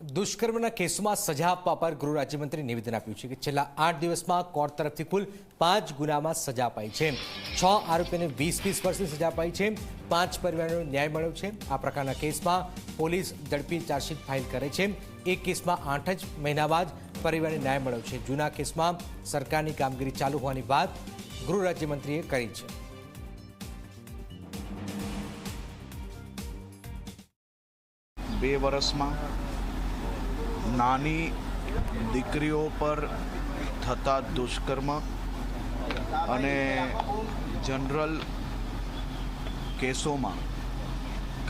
દુષ્કર્મના કેસમાં સજા આપવા પર ગૃહ રાજ્યમંત્રી નિવેદન આપ્યું છે કે છેલ્લા આઠ દિવસમાં કોર્ટ તરફથી કુલ પાંચ ગુનામાં સજા અપાઈ છે. છ આરોપીને વીસ વીસ વર્ષની સજા અપાઈ છે. પાંચ પરિવારોને ન્યાય મળ્યો છે. આ પ્રકારના કેસમાં પોલીસ ઝડપી ચાર્જશીટ ફાઇલ કરે છે. એક કેસમાં આઠ જ મહિના બાદ પરિવારને ન્યાય મળ્યો છે. જૂના કેસમાં સરકારની કામગીરી ચાલુ હોવાની વાત ગૃહ રાજ્યમંત્રીએ કરી છે. બે વર્ષમાં નાની દીકરીઓ પર થતા દુષ્કર્મ અને જનરલ કેસોમાં,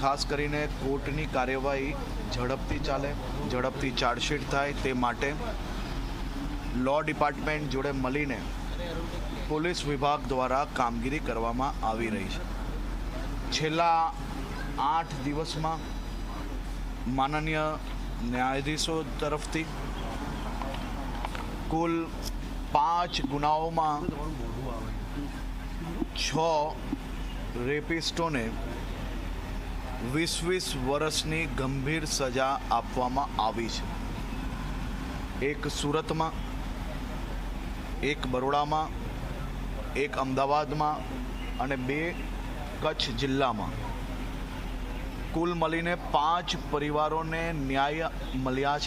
ખાસ કરીને કોર્ટની કાર્યવાહી ઝડપથી ચાલે, ઝડપથી ચાર્જશીટ થાય તે માટે લો ડિપાર્ટમેન્ટ જોડે મળીને પોલીસ વિભાગ દ્વારા કામગીરી કરવામાં આવી રહી છે. છેલ્લા આઠ દિવસમાં માનનીય ન્યાયાધીશો તરફથી કુલ પાંચ ગુનાઓમાં છ રેપિસ્ટોને વીસ વીસ વર્ષની ગંભીર સજા આપવામાં આવી છે. એક સુરતમાં, એક બરોડામાં, એક અમદાવાદમાં અને બે કચ્છ જિલ્લામાં. કુલ મળીને પાંચ પરિવારોને ન્યાય મળ્યા છે.